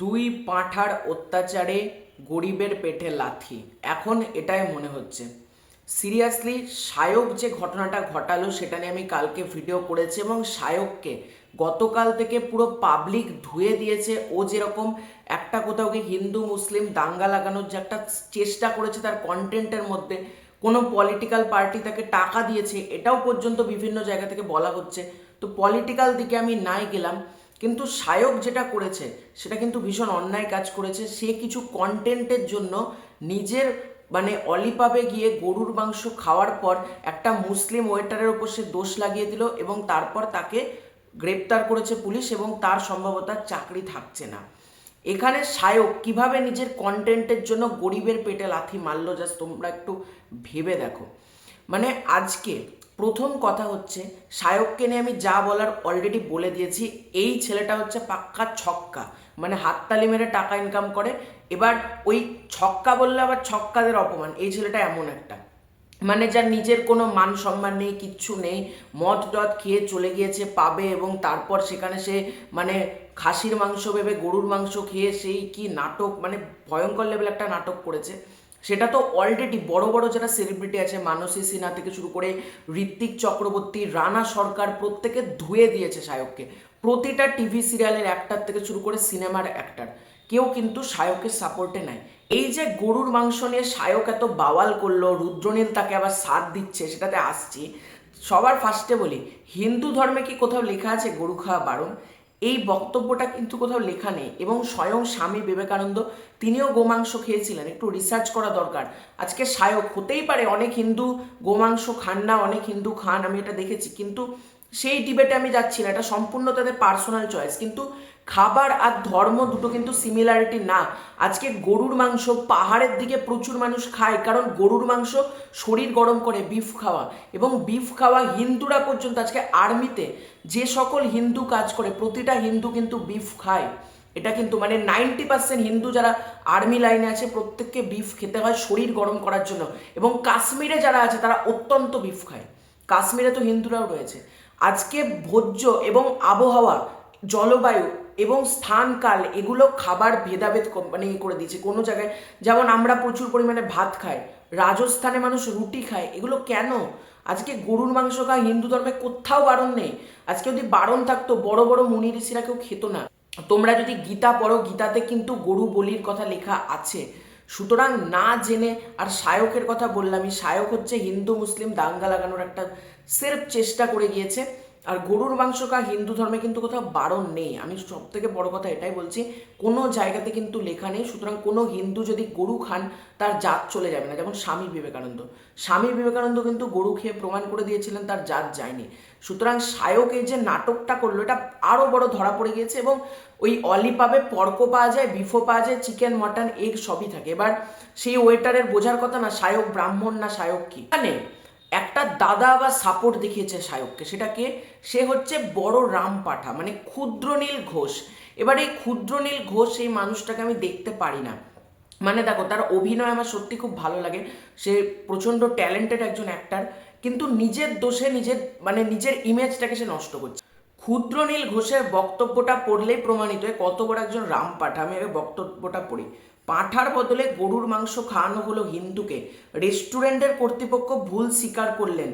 দুই পাঁঠার অত্যাচারে গরিবের পেটে লাথি। এখন এটাই মনে হচ্ছে। সিরিয়াসলি সায়ক যে ঘটনাটা ঘটালো সেটা নিয়ে আমি কালকে ভিডিও করেছি এবং সায়ককে গতকাল থেকে পুরো পাবলিক ধুয়ে দিয়েছে। ও যেরকম একটা কোথাও কি হিন্দু, মুসলিম দাঙ্গা লাগানোর যে একটা চেষ্টা করেছে তার কন্টেন্টের মধ্যে, কোনো পলিটিক্যাল পার্টি তাকে টাকা দিয়েছে, এটাও পর্যন্ত বিভিন্ন জায়গা থেকে বলা হচ্ছে। তো পলিটিক্যাল দিকে আমি নাই গেলাম। কিন্তু সায়ক যেটা করেছে, সেটা কিন্তু ভীষণ অন্যায় কাজ করেছে। সে কিছু কন্টেন্টের জন্য নিজের মানে অলিপাবে গিয়ে গরুর মাংস খাওয়ার পর একটা মুসলিম ওয়েটারের ওপর সে দোষ লাগিয়ে দিল এবং তারপর তাকে গ্রেপ্তার করেছে পুলিশ এবং তার সম্ভবত চাকরি থাকছে না। এখানে সায়ক কীভাবে নিজের কন্টেন্টের জন্য গরিবের পেটে লাথি মারলো জাস্ট তোমরা একটু ভেবে দেখো। মানে আজকে প্রথম কথা হচ্ছে, সায়ককে নিয়ে আমি যা বলার অলরেডি বলে দিয়েছি, এই ছেলেটা হচ্ছে পাক্কা ছক্কা। মানে হাততালি মেরে টাকা ইনকাম করে, এবার ওই ছক্কা বললে আবার ছক্কাদের অপমান, এই ছেলেটা এমন একটা। মানে যার নিজের কোনো মান সম্মান নেই, কিচ্ছু নেই, মদ টদ খেয়ে চলে গিয়েছে, পাবে এবং তারপর সেখানে সে মানে খাসির মাংস ভেবে গরুর মাংস খেয়ে সেই কি নাটক মানে ভয়ঙ্কর লেভেল একটা নাটক করেছে। সেটা তো অলরেডি বড় বড় যারা সেলিব্রিটি আছে, মানসী সিনহা থেকে শুরু করে ঋত্বিক চক্রবর্তী, রানা সরকার প্রত্যেকে ধুয়ে দিয়েছে সায়ককে। প্রতিটা টিভি সিরিয়ালের অ্যাক্টার থেকে শুরু করে সিনেমার অ্যাক্টার কেউ কিন্তু সায়কের সাপোর্টে নাই। এই যে গরুর মাংস নিয়ে সায়ক এত বাওয়াল করল, রুদ্রনীল তাকে আবার সাথ দিচ্ছে, সেটাতে আসছি। সবার ফার্স্টে বলি, হিন্দু ধর্মে কি কোথাও লেখা আছে গরু খাওয়া বারণ? এই বক্তব্যটা কিন্তু কোথাও লেখা নেই এবং স্বয়ং স্বামী বিবেকানন্দ তিনিও গোমাংস খেয়েছিলেন। একটু রিসার্চ করা দরকার। আজকে সায়ক হতেই পারে অনেক হিন্দু গোমাংস খান না, অনেক হিন্দু খান, আমি এটা দেখেছি। কিন্তু সেই ডিবেটে আমি যাচ্ছি না, এটা সম্পূর্ণ তাদের পার্সোনাল চয়েস কিন্তু খাবার আর ধর্ম দুটো কিন্তু সিমিলারিটি না। আজকে গরুর মাংস পাহাড়ের দিকে প্রচুর মানুষ খায়, কারণ গরুর মাংস শরীর গরম করে বিফ খাওয়া। এবং বিফ খাওয়া হিন্দুরা পর্যন্ত, আজকে আর্মিতে যে সকল হিন্দু কাজ করে, প্রতিটা হিন্দু কিন্তু বিফ খায়। এটা কিন্তু মানে নাইনটি পার্সেন্ট হিন্দু যারা আর্মি লাইনে আছে, প্রত্যেককে বিফ খেতে হয় শরীর গরম করার জন্য। এবং কাশ্মীরে যারা আছে, তারা অত্যন্ত বিফ খায়। কাশ্মীরে তো হিন্দুরাও রয়েছে। আজকে ভোজ্য এবং আবহাওয়া, জলবায়ু এবং স্থানকাল, এগুলো খাবার ভেদাভেদ মানে করে দিয়েছে। কোনো জায়গায় যেমন আমরা প্রচুর পরিমাণে ভাত খাই, রাজস্থানে মানুষ রুটি খায়, এগুলো কেন? আজকে গরুর মাংস খায় হিন্দু ধর্মে কোথাও বারণ নেই। আজকে যদি বারণ থাকতো, বড় বড় মুনি ঋষিরা কেউ খেত না। তোমরা যদি গীতা পড়ো, গীতাতে কিন্তু গরু বলির কথা লেখা আছে। সুতরাং না জেনে আর সায়কের কথা বললামই, সায়ক হচ্ছে হিন্দু, মুসলিম, দাঙ্গা লাগানোর একটা সেরফ চেষ্টা করে গিয়েছে। আর গরুর মাংস কা হিন্দু ধর্মে কিন্তু কোথাও বারণ নেই। আমি সব থেকে বড় কথা এটাই বলছি, কোনো জায়গাতে কিন্তু লেখা নেই, সুতরাং কোনো হিন্দু যদি গরু খান, তার জাত চলে যাবে না। যেমন স্বামী বিবেকানন্দ। স্বামী বিবেকানন্দ কিন্তু গরু খেয়ে প্রমাণ করে দিয়েছিলেন, তার জাত যায়নি। সুতরাং সায়ক এই যে নাটকটা করল, এটা আরও বড় ধরা পড়ে গিয়েছে এবং ওই অলিপাবে পর্ক পাওয়া যায়, বিফো পাওয়া যায়, চিকেন, মটন, এগ সবই থাকে। এবার সেই ওয়েটারের বোঝার কথা না, সায়ক ব্রাহ্মণ না সায়ক কি? মানে একটা দাদা বা সাপোর্ট দেখিয়েছে সায়ককে, সেটাকে, সে হচ্ছে বড় রাম পাঠা মানে ক্ষুদ্রনীল ঘোষ। এবার এই ক্ষুদ্রনীল ঘোষ এই মানুষটাকে আমি দেখতে পারি না। মানে দেখো, তার অভিনয় আমার সত্যি খুব ভালো লাগে। সে প্রচণ্ড ট্যালেন্টেড একজন অ্যাক্টার কিন্তু নিজের দোষে, নিজের মানে নিজের ইমেজটাকে সে নষ্ট করছে। ক্ষুদ্রনীল ঘোষের বক্তব্যটা পড়লেই প্রমাণিত হয় কত বড় একজন রাম পাঠা আমি বক্তব্যটা পড়ি। পাঁঠার বদলে গরুর মাংস খাওয়ানো হলো হিন্দুকে। রেস্টুরেন্টের কর্তৃপক্ষ ভুল স্বীকার করলেন।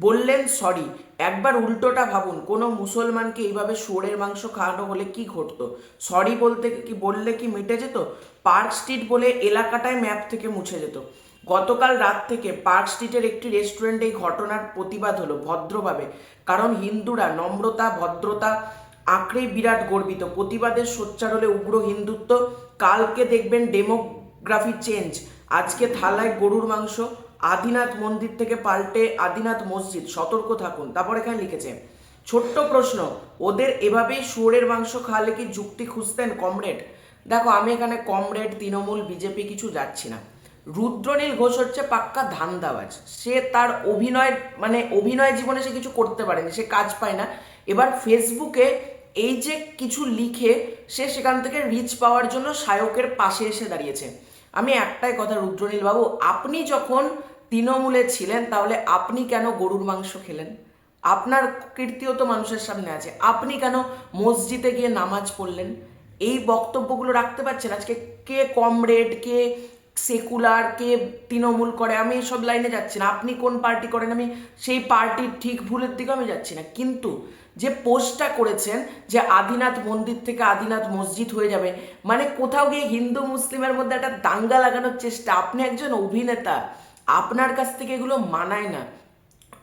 বললেন, সরি, একবার উল্টোটা ভাবুন। কোনো মুসলমানকে এইভাবে শুয়োরের মাংস খাওয়ানো হলে কি ঘটতো? সরি বলতে কি বললে কি মিটে যেত? পার্ক স্ট্রিট বলে এলাকাটায় ম্যাপ থেকে মুছে যেত। গতকাল রাত থেকে পার্ক স্ট্রিটের একটি রেস্টুরেন্টে এই ঘটনার প্রতিবাদ হলো ভদ্রভাবে, কারণ হিন্দুরা নম্রতা, ভদ্রতা, আঁকড়েই বিরাট গর্বিত। প্রতিবাদের সোচ্চার হলে উগ্র হিন্দুত্ব, কালকে দেখবেন ডেমোগ্রাফি চেঞ্জ। আজকে থালায় গরুর মাংস, আদিনাথ মন্দির থেকে পাল্টে আদিনাথ মসজিদ, সতর্ক থাকুন। তারপর এখানে লিখেছে, ছোট্ট প্রশ্ন, ওদের এভাবেই শুয়োরের মাংস খাওয়ালে কি যুক্তি খুঁজতেন কমরেড? দেখো, আমি এখানে কমরেড, তৃণমূল, বিজেপি কিছু যাচ্ছি না। রুদ্রনীল ঘোষ হচ্ছে পাক্কা ধান্দাবাজ। সে তার অভিনয় মানে অভিনয় জীবনে সে কিছু করতে পারেনি, সে কাজ পায় না। এবার ফেসবুকে এই যে কিছু লিখে সে সেখান থেকে রিচ পাওয়ার জন্য সায়কের পাশে এসে দাঁড়িয়েছে। আমি একটাই কথা রুদ্রনীল বাবু আপনি যখন তৃণমূলে ছিলেন, তাহলে আপনি কেন গরুর মাংস খেলেন? আপনার কীর্তিও তো মানুষের সামনে আছে। আপনি কেন মসজিদে গিয়ে নামাজ পড়লেন? এই বক্তব্যগুলো রাখতে পারছেন? আজকে কে কমরেড কে সেকুলার কে তৃণমূল করে, আমি এইসব লাইনে যাচ্ছি না। আপনি কোন পার্টি করেন, আমি সেই পার্টির ঠিক ভুলের দিকে আমি যাচ্ছি না। কিন্তু যে পোস্টটা করেছেন যে আদিনাথ মন্দির থেকে আদিনাথ মসজিদ হয়ে যাবে মানে কোথাও গিয়ে হিন্দু মুসলিমের মধ্যে একটা দাঙ্গা লাগানোর চেষ্টা, আপনি একজন অভিনেতা, আপনার কাছ থেকে এগুলো মানায় না।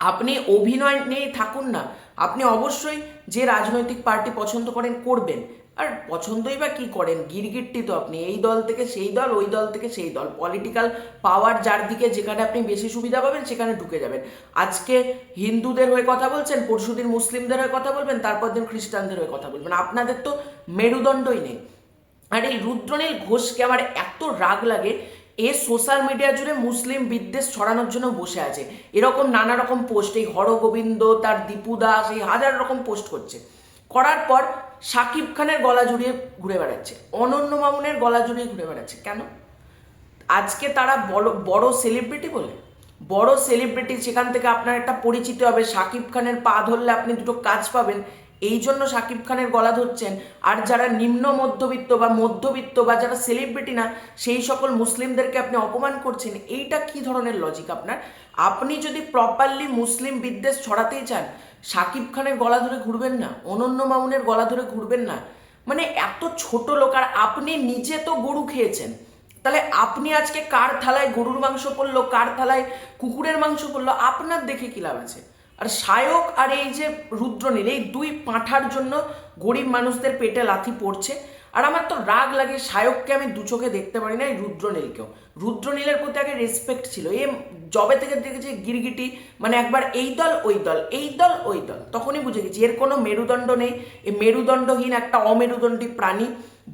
আপনি অভিনয় নিয়েই থাকুন না, আপনি অবশ্যই যে রাজনৈতিক পার্টি পছন্দ করেন, করবেন। আর পছন্দই বা কি করেন? গিরগিট্টি তো আপনি। এই দল থেকে সেই দল, ওই দল থেকে সেই দল। পলিটিক্যাল পাওয়ার যার দিকে যেখানে আপনি বেশি সুবিধা পাবেন, সেখানে ঢুকে যাবেন। আজকে হিন্দুদের হয়ে কথা বলছেন, পরশুদিন মুসলিমদের হয়ে কথা বলবেন, তারপর দিন খ্রিস্টানদের হয়ে কথা বলবেন। আপনাদের তো মেরুদণ্ডই নেই। আর এই রুদ্রনীল ঘোষকে আমার এত রাগ লাগে, এ সোশ্যাল মিডিয়া জুড়ে মুসলিম বিদ্বেষ ছড়ানোর জন্য বসে আছে। এরকম নানা রকম পোস্ট এই হরগোবিন্দ, তার দীপু দাস, এই হাজার রকম পোস্ট করছে। করার পর সাকিব খানের গলা জুড়িয়ে ঘুরে বেড়াচ্ছে। অনন্য মামুনের গলা জুড়িয়ে ঘুরে বেড়াচ্ছে। কেন? আজকে তারা বড় বড় সেলিব্রিটি বলে? বড় সেলিব্রিটি সেখান থেকে আপনার একটা পরিচিতি হবে। শাকিব খানের পা ধরলে আপনি দুটো কাজ পাবেন। এই জন্য সাকিব খানের গলা ধরছেন। আর যারা নিম্ন মধ্যবিত্ত বা মধ্যবিত্ত বা যারা সেলিব্রিটি না, সেই সকল মুসলিমদেরকে আপনি অপমান করছেন, এইটা কি ধরনের লজিক আপনার? আপনি যদি প্রপারলি মুসলিম বিদ্বেষ ছড়াতেই চান, সাকিব খানের গলা ধরে ঘুরবেন না, অনন্য মামুনের গলা ধরে ঘুরবেন না। মানে এত ছোট লোক, আর আপনি নিজে তো গরু খেয়েছেন। তাহলে আপনি আজকে কার থালায় গরুর মাংস পড়ল কার থালায় কুকুরের মাংস পড়ল আপনার দেখে কি লাভ আছে? আর সায়ক আর এই যে রুদ্রনীল, এই দুই পাঁঠার জন্য গরিব মানুষদের পেটে লাথি পড়ছে। আর আমার তো রাগ লাগে সায়ককে আমি দু চোখে দেখতে পারি না, এই রুদ্রনীলকেও। রুদ্রনীলের প্রতি আগে রেসপেক্ট ছিল। এ জবে থেকে দেখেছি গিরগিটি মানে একবার এই দল, ওই দল, এই দল, ওই দল, তখনই বুঝে গেছি। এর কোনো মেরুদণ্ড নেই। এ মেরুদণ্ডহীন একটা অমেরুদণ্ডী প্রাণী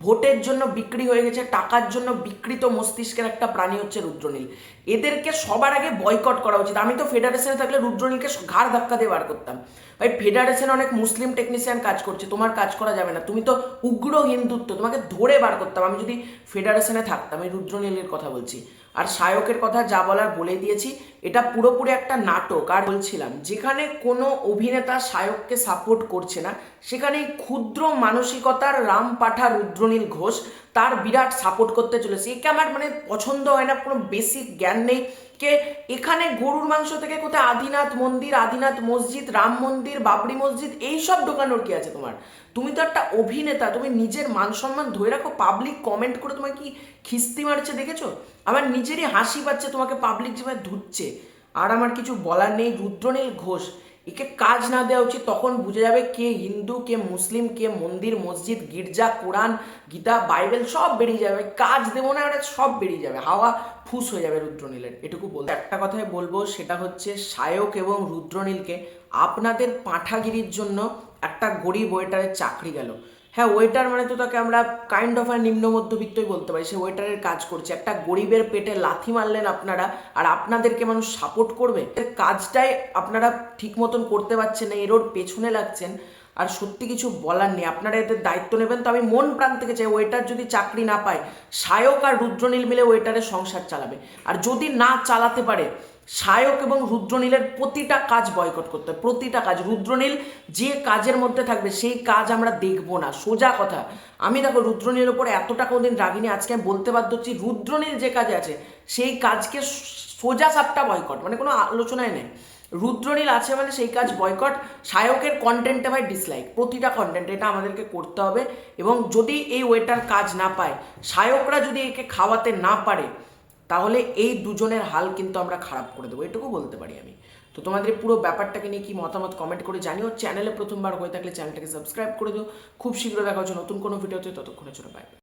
ভোটের জন্য বিক্রি হয়ে গেছে, টাকার জন্য বিকৃত মস্তিষ্কের একটা প্রাণী হচ্ছে রুদ্রনীল। এদেরকে সবার আগে বয়কট করা উচিত। আমি তো ফেডারেশনে থাকলে রুদ্রনীলকে ঘাড় ধাক্কা দিয়ে বার করতাম। ভাই ফেডারেশনে অনেক মুসলিম টেকনিশিয়ান কাজ করছে, তোমার কাজ করা যাবে না। তুমি তো উগ্র হিন্দুত্ব, তোমাকে ধরে বার করতাম। আমি যদি ফেডারেশনে থাকতাম, আমি রুদ্রনীলের কথা বলছি। আর সায়কের কথা যা বলার বলে দিয়েছি, এটা পুরোপুরি একটা নাটক। আর বলছিলাম, যেখানে কোনো অভিনেতা সায়ককে সাপোর্ট করছে না সেখানে ক্ষুদ্র মানসিকতার রাম পাঠা রুদ্রনীল ঘোষ তার বিরাট সাপোর্ট করতে চলেছে। একে আমার মানে পছন্দ হয় না, কোনো বেসিক জ্ঞান নেই। কে এখানে গরুর মাংস থেকে কোথায় আদিনাথ মন্দির, আদিনাথ মসজিদ, রাম মন্দির, বাবরি মসজিদ এই সব ঢোকানোর কি আছে তোমার? তুমি তো একটা অভিনেতা, তুমি নিজের মান সম্মান ধরে রাখো পাবলিক কমেন্ট করে তোমাকে কি খিস্তি মারছে দেখেছ? আমার নিজেরই হাসি পাচ্ছে তোমাকে পাবলিক যেভাবে ধুচ্ছে। আর আমার কিছু বলার নেই, রুদ্রনীল ঘোষ একে কাজ না দেওয়া উচিত, তখন বুঝে যাবে কে হিন্দু, কে মুসলিম, কে মন্দির, মসজিদ, গির্জা, কোরআন, গীতা, বাইবেল, সব বেরিয়ে যাবে। কাজ দেবো না ওটা সব বেরিয়ে যাবে। হাওয়া ফুস হয়ে যাবে রুদ্রনীলের। এটুকু বলতে একটা কথাই বলব, সেটা হচ্ছে সায়ক এবং রুদ্রনীলকে আপনাদের পাঠাগিরির জন্য একটা গরিব ওয়েটারের চাকরি গেল। হ্যাঁ ওয়েটার মানে তো তাকে আমরা কাইন্ড অফ আর নিম্ন মধ্যবিত্তই বলতে পারি। সে ওয়েটারের কাজ করছে। একটা গরিবের পেটে লাথি মারলেন আপনারা আর আপনাদেরকে মানুষ সাপোর্ট করবে? কাজটাই আপনারা ঠিক মতন করতে পারছেন না, এরোর পেছনে লাগছেন আর সত্যি কিছু বলার নেই। আপনারা এদের দায়িত্ব নেবেন তো আমি মন প্রাণ থেকে চাই ওয়েটার যদি চাকরি না পায় সায়ক আর রুদ্রনীল মিলে ওয়েটারের সংসার চালাবে। আর যদি না চালাতে পারে সায়ক এবং রুদ্রনীলের প্রতিটা কাজ বয়কট করতে হবে প্রতিটা কাজ। রুদ্রনীল যে কাজের মধ্যে থাকবে, সেই কাজ আমরা দেখব না। সোজা কথা, আমি দেখো রুদ্রনীলের ওপর এতটা কোনোদিন রাগিনি আজকে আমি বলতে বাধ্য হচ্ছি, রুদ্রনীল যে কাজে আছে, সেই কাজকে সোজা সাপটা বয়কট মানে কোনো আলোচনায় নেই। রুদ্রনীল আছে মানে সেই কাজ বয়কট সায়কের কন্টেন্টে ভাই ডিসলাইক প্রতিটা কন্টেন্ট এটা আমাদেরকে করতে হবে এবং যদি এই ওয়েটার কাজ না পায়, সায়করা যদি একে খাওয়াতে না পারে তাহলে এই দুজনের হাল কিন্তু আমরা খারাপ করে দেবো, এটুকু বলতে পারি আমি। তো তোমাদের পুরো ব্যাপারটাকে নিয়ে কি মতামত কমেন্ট করে জানিও। চ্যানেলে প্রথমবার হয়ে থাকলে চ্যানেলটাকে সাবস্ক্রাইব করে দিও। খুব শীঘ্র দেখা হচ্ছে নতুন কোনো ভিডিওতে ততক্ষণের জন্য বাই